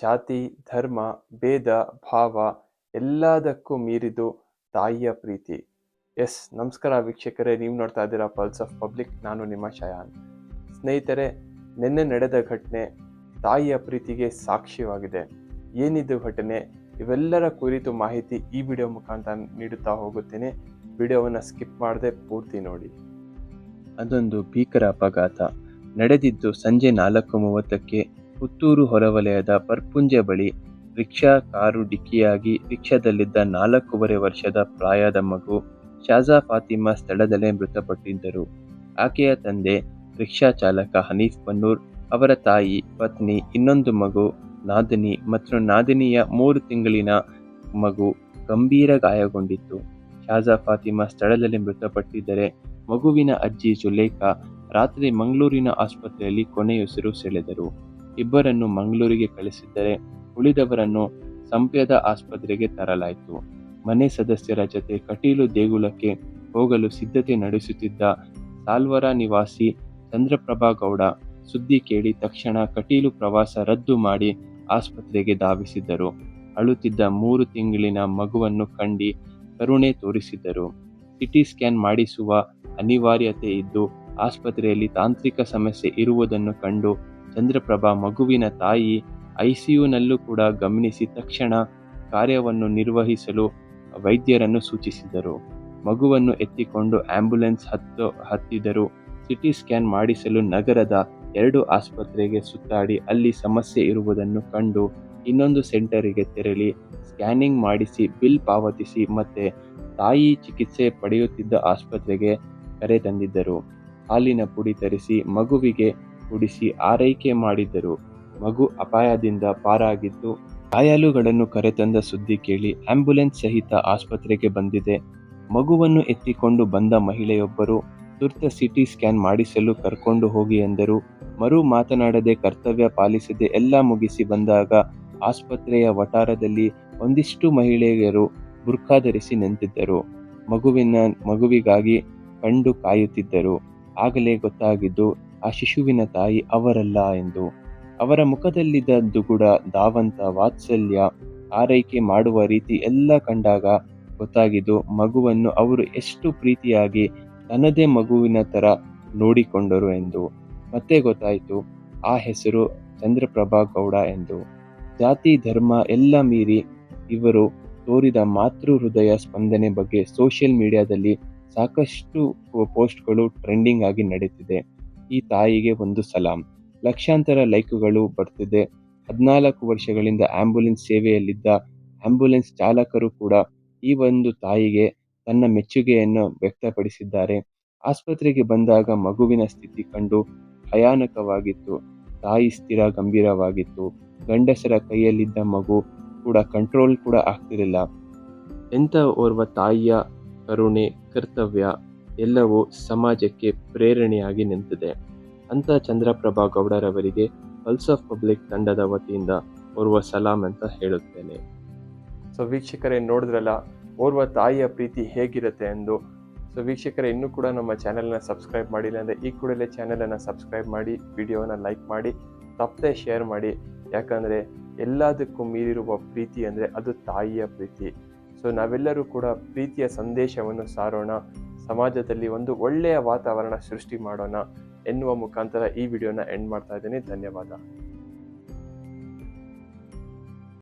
ಜಾತಿ, ಧರ್ಮ, ಭೇದ, ಭಾವ ಎಲ್ಲದಕ್ಕೂ ಮೀರಿದು ತಾಯಿಯ ಪ್ರೀತಿ. ಎಸ್, ನಮಸ್ಕಾರ ವೀಕ್ಷಕರೇ, ನೀವು ನೋಡ್ತಾ ಇದ್ದೀರಾ ಪಲ್ಸ್ ಆಫ್ ಪಬ್ಲಿಕ್ ನಾನು ನಿಮ್ಮ ಶಯಾನ್ ಸ್ನೇಹಿತರೆ, ನಿನ್ನೆ ನಡೆದ ಘಟನೆ ತಾಯಿಯ ಪ್ರೀತಿಗೆ ಸಾಕ್ಷಿಯಾಗಿದೆ. ಏನಿದು ಘಟನೆ? ಇವೆಲ್ಲರ ಕುರಿತು ಮಾಹಿತಿ ಈ ವಿಡಿಯೋ ಮುಖಾಂತರ ನೀಡುತ್ತಾ ಹೋಗುತ್ತೇನೆ. ವಿಡಿಯೋವನ್ನು ಸ್ಕಿಪ್ ಮಾಡದೆ ಪೂರ್ತಿ ನೋಡಿ. ಅದೊಂದು ಭೀಕರ ಅಪಘಾತ. ನಡೆದಿದ್ದು ಸಂಜೆ ನಾಲ್ಕು ಮೂವತ್ತಕ್ಕೆ ಪುತ್ತೂರು ಹೊರವಲಯದ ಪರ್ಪುಂಜೆ ಬಳಿ ರಿಕ್ಷಾ ಕಾರು ಡಿಕ್ಕಿಯಾಗಿ ರಿಕ್ಷಾದಲ್ಲಿದ್ದ ನಾಲ್ಕೂವರೆ ವರ್ಷದ ಪ್ರಾಯದ ಮಗು ಶಾಜಾ ಫಾತಿಮಾ ಸ್ಥಳದಲ್ಲೇ ಮೃತಪಟ್ಟಿದ್ದರು. ಆಕೆಯ ತಂದೆ ರಿಕ್ಷಾ ಚಾಲಕ ಹನೀಫ್ ಬನ್ನೂರ್, ಅವರ ತಾಯಿ ಪತ್ನಿ, ಇನ್ನೊಂದು ಮಗು ನಾದಿನಿ ಮತ್ತು ನಾದಿನಿಯ ಮೂರು ತಿಂಗಳಿನ ಮಗು ಗಂಭೀರ ಗಾಯಗೊಂಡಿತ್ತು. ಶಾಜಾ ಫಾತಿಮಾ ಸ್ಥಳದಲ್ಲಿ ಮೃತಪಟ್ಟಿದ್ದರೆ ಮಗುವಿನ ಅಜ್ಜಿ ಜುಲೇಖಾ ರಾತ್ರಿ ಮಂಗಳೂರಿನ ಆಸ್ಪತ್ರೆಯಲ್ಲಿ ಕೊನೆಯುಸಿರು ಸೆಳೆದರು. ಇಬ್ಬರನ್ನು ಮಂಗಳೂರಿಗೆ ಕಳಿಸಿದ್ದರೆ ಉಳಿದವರನ್ನು ಸಂಪ್ಯದ ಆಸ್ಪತ್ರೆಗೆ ತರಲಾಯಿತು. ಮನೆ ಸದಸ್ಯರ ಜತೆ ಕಟೀಲು ದೇಗುಲಕ್ಕೆ ಹೋಗಲು ಸಿದ್ಧತೆ ನಡೆಸುತ್ತಿದ್ದ ಸಾಲ್ವರ ನಿವಾಸಿ ಚಂದ್ರಪ್ರಭಾ ಗೌಡ ಸುದ್ದಿ ಕೇಳಿ ತಕ್ಷಣ ಕಟೀಲು ಪ್ರವಾಸ ರದ್ದು ಮಾಡಿ ಆಸ್ಪತ್ರೆಗೆ ಧಾವಿಸಿದ್ದರು. ಅಳುತ್ತಿದ್ದ ಮೂರು ತಿಂಗಳಿನ ಮಗುವನ್ನು ಕಂಡಿ ಕರುಣೆ ತೋರಿಸಿದ್ದರು. ಸಿಟಿ ಸ್ಕ್ಯಾನ್ ಮಾಡಿಸುವ ಅನಿವಾರ್ಯತೆ ಇದ್ದು ಆಸ್ಪತ್ರೆಯಲ್ಲಿ ತಾಂತ್ರಿಕ ಸಮಸ್ಯೆ ಇರುವುದನ್ನು ಕಂಡು ಚಂದ್ರಪ್ರಭಾ ಮಗುವಿನ ತಾಯಿ ಐಸಿಯುನಲ್ಲೂ ಕೂಡ ಗಮನಿಸಿ ತಕ್ಷಣ ಕಾರ್ಯವನ್ನು ನಿರ್ವಹಿಸಲು ವೈದ್ಯರನ್ನು ಸೂಚಿಸಿದರು. ಮಗುವನ್ನು ಎತ್ತಿಕೊಂಡು ಆಂಬ್ಯುಲೆನ್ಸ್ ಹತ್ತು, ಹತ್ತಿದರು ಸಿಟಿ ಸ್ಕ್ಯಾನ್ ಮಾಡಿಸಲು ನಗರದ ಎರಡು ಆಸ್ಪತ್ರೆಗೆ ಸುತ್ತಾಡಿ ಅಲ್ಲಿ ಸಮಸ್ಯೆ ಇರುವುದನ್ನು ಕಂಡು ಇನ್ನೊಂದು ಸೆಂಟರಿಗೆ ತೆರಳಿ ಸ್ಕ್ಯಾನಿಂಗ್ ಮಾಡಿಸಿ ಬಿಲ್ ಪಾವತಿಸಿ ಮತ್ತೆ ತಾಯಿ ಚಿಕಿತ್ಸೆ ಪಡೆಯುತ್ತಿದ್ದ ಆಸ್ಪತ್ರೆಗೆ ಕರೆ ತಂದಿದ್ದರು ಹಾಲಿನ ಪುಡಿ ತರಿಸಿ ಮಗುವಿಗೆ ಕುಡಿಸಿ ಆರೈಕೆ ಮಾಡಿದ್ದರು ಮಗು ಅಪಾಯದಿಂದ ಪಾರಾಗಿದ್ದು ಗಾಯಾಲುಗಳನ್ನು ಕರೆತಂದ ಸುದ್ದಿ ಕೇಳಿ ಆಂಬ್ಯುಲೆನ್ಸ್ ಸಹಿತ ಆಸ್ಪತ್ರೆಗೆ ಬಂದಿದೆ. ಮಗುವನ್ನು ಎತ್ತಿಕೊಂಡು ಬಂದ ಮಹಿಳೆಯೊಬ್ಬರು, ತುರ್ತ ಸಿಟಿ ಸ್ಕ್ಯಾನ್ ಮಾಡಿಸಲು ಕರ್ಕೊಂಡು ಹೋಗಿ ಎಂದರು. ಮರು ಮಾತನಾಡದೆ ಕರ್ತವ್ಯ ಪಾಲಿಸದೆ ಎಲ್ಲ ಮುಗಿಸಿ ಬಂದಾಗ ಆಸ್ಪತ್ರೆಯ ವಟಾರದಲ್ಲಿ ಒಂದಿಷ್ಟು ಮಹಿಳೆಯರು ಬುರ್ಖಾ ಧರಿಸಿ ನಿಂತಿದ್ದರು. ಮಗುವಿನ, ಮಗುವಿಗಾಗಿ ಕಂಡು ಕಾಯುತ್ತಿದ್ದರು. ಆಗಲೇ ಗೊತ್ತಾಗಿದ್ದು ಆ ಶಿಶುವಿನ ತಾಯಿ ಅವರಲ್ಲ ಎಂದು. ಅವರ ಮುಖದಲ್ಲಿದ್ದ ದುಗುಡ ಧಾವಂತ ವಾತ್ಸಲ್ಯ ಆರೈಕೆ ಮಾಡುವ ರೀತಿ ಎಲ್ಲ ಕಂಡಾಗ ಗೊತ್ತಾಗಿದ್ದು, ಮಗುವನ್ನು ಅವರು ಎಷ್ಟು ಪ್ರೀತಿಯಾಗಿ ತನ್ನದೇ ಮಗುವಿನ ತರ ನೋಡಿಕೊಂಡರು ಎಂದು. ಮತ್ತೆ ಗೊತ್ತಾಯಿತು, ಆ ಹೆಸರು ಚಂದ್ರಪ್ರಭಾ ಗೌಡ ಎಂದು. ಜಾತಿ, ಧರ್ಮ ಎಲ್ಲ ಮೀರಿ ಇವರು ತೋರಿದ ಮಾತೃ ಹೃದಯ ಸ್ಪಂದನೆ ಬಗ್ಗೆ ಸೋಷಿಯಲ್ ಮೀಡಿಯಾದಲ್ಲಿ ಸಾಕಷ್ಟು ಪೋಸ್ಟ್ಗಳು ಟ್ರೆಂಡಿಂಗ್ ಆಗಿ ನಡೀತಿದೆ. ಈ ತಾಯಿಗೆ ಒಂದು ಸಲಾಂ. ಲಕ್ಷಾಂತರ ಲೈಕ್ಗಳು ಬರ್ತಿದೆ. ಹದಿನಾಲ್ಕು ವರ್ಷಗಳಿಂದ ಆಂಬ್ಯುಲೆನ್ಸ್ ಸೇವೆಯಲ್ಲಿದ್ದ ಆಂಬ್ಯುಲೆನ್ಸ್ ಚಾಲಕರು ಕೂಡ ಈ ಒಂದು ತಾಯಿಗೆ ತನ್ನ ಮೆಚ್ಚುಗೆಯನ್ನು ವ್ಯಕ್ತಪಡಿಸಿದ್ದಾರೆ. ಆಸ್ಪತ್ರೆಗೆ ಬಂದಾಗ ಮಗುವಿನ ಸ್ಥಿತಿ ಕಂಡು ಭಯಾನಕವಾಗಿತ್ತು. ತಾಯಿ ಸ್ಥಿರ ಗಂಭೀರವಾಗಿತ್ತು. ಗಂಡಸರ ಕೈಯಲ್ಲಿದ್ದ ಮಗು ಕೂಡ ಕಂಟ್ರೋಲ್ ಕೂಡ ಆಗ್ತಿರಲಿಲ್ಲ. ಎಂಥ ಓರ್ವ ತಾಯಿಯ ಕರುಣೆ, ಕರ್ತವ್ಯ? ಎಲ್ಲವೂ ಸಮಾಜಕ್ಕೆ ಪ್ರೇರಣೆಯಾಗಿ ನಿಂತಿದೆ. ಅಂತ ಚಂದ್ರಪ್ರಭಾ ಗೌಡರವರಿಗೆ ಪಲ್ಸ್ ಆಫ್ ಪಬ್ಲಿಕ್ ತಂಡದ ವತಿಯಿಂದ ಓರ್ವ ಸಲಾಂ ಅಂತ ಹೇಳುತ್ತೇನೆ. ಸೊ ವೀಕ್ಷಕರೇ ನೋಡಿದ್ರಲ್ಲ, ಓರ್ವ ತಾಯಿಯ ಪ್ರೀತಿ ಹೇಗಿರುತ್ತೆ ಎಂದು. ಸೊ ವೀಕ್ಷಕರೇ, ಇನ್ನೂ ಕೂಡ ನಮ್ಮ ಚಾನೆಲ್ನ ಸಬ್ಸ್ಕ್ರೈಬ್ ಮಾಡಿಲ್ಲ ಅಂದರೆ ಈ ಕೂಡಲೇ ಚಾನೆಲನ್ನು ಸಬ್ಸ್ಕ್ರೈಬ್ ಮಾಡಿ, ವಿಡಿಯೋನ ಲೈಕ್ ಮಾಡಿ, ತಪ್ಪದೆ ಶೇರ್ ಮಾಡಿ. ಯಾಕಂದರೆ ಎಲ್ಲದಕ್ಕೂ ಮೀರಿರುವ ಪ್ರೀತಿ ಅಂದರೆ ಅದು ತಾಯಿಯ ಪ್ರೀತಿ. ಸೊ ನಾವೆಲ್ಲರೂ ಕೂಡ ಪ್ರೀತಿಯ ಸಂದೇಶವನ್ನು ಸಾರೋಣ. ಸಮಾಜದಲ್ಲಿ ಒಂದು ಒಳ್ಳೆಯ ವಾತಾವರಣ ಸೃಷ್ಟಿ ಮಾಡೋಣ ಎನ್ನುವ ಮುಖಾಂತರ ಈ ವಿಡಿಯೋನ ಎಂಡ್ ಮಾಡ್ತಾ ಇದ್ದೀನಿ. ಧನ್ಯವಾದ.